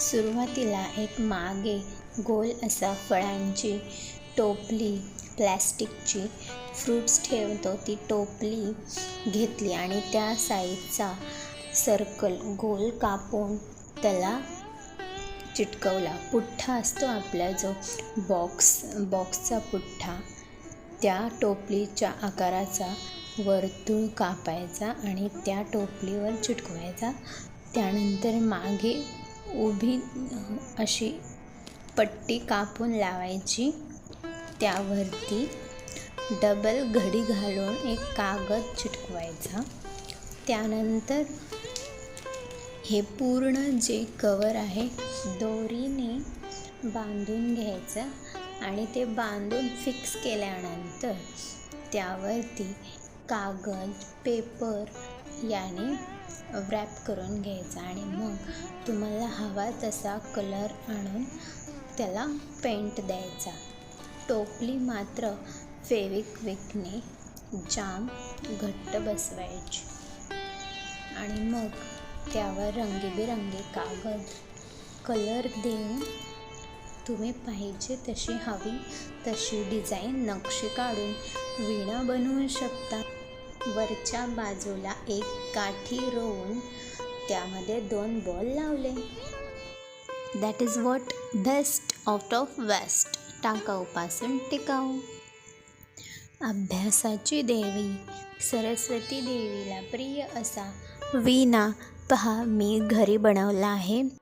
सुरुवातीला एक मागे गोल असा फळांची टोपली प्लॅस्टिकची फ्रुट्स ठेवतो ती टोपली घेतली आणि त्या साईजचा सर्कल गोल कापून त्याला चिटकवला. पुठ्ठा असतो आपला जो बॉक्स बॉक्सचा पुठ्ठा. त्या टोपलीच्या आकाराचा वर्तुळ कापायचा आणि त्या टोपलीवर चिटकवायचा. त्यानंतर मागे उभी अशी पट्टी कापून लावायची. त्यावरती डबल घडी घालून एक कागद चिटकवायचा. त्यानंतर हे पूर्ण जे कवर आहे दोरीने बांधून घ्यायचं आणि ते बांधून फिक्स केल्यानंतर त्यावरती कागद पेपर याने व्रॅप करून घ्यायचा आणि मग तुम्हाला हवा तसा कलर आणून त्याला पेंट द्यायचा. टोपली मात्र फेविक्विकने जाम घट्ट बसवायची. आणि मग त्यावर रंगीबेरंगी कागद कलर देऊन तुम्ही पाहिजे तशी हवी तशी डिझाईन नक्षी काढून विणा बनवू शकता. वरच्या बाजूला एक काठी रोवून त्यामध्ये दोन बॉल लावले. That is what best out of waste टाकाऊपासून टिकाऊ. अभ्यासाची देवी सरस्वती देवीला प्रिय असा विणा पहा मी घरी बनवला आहे.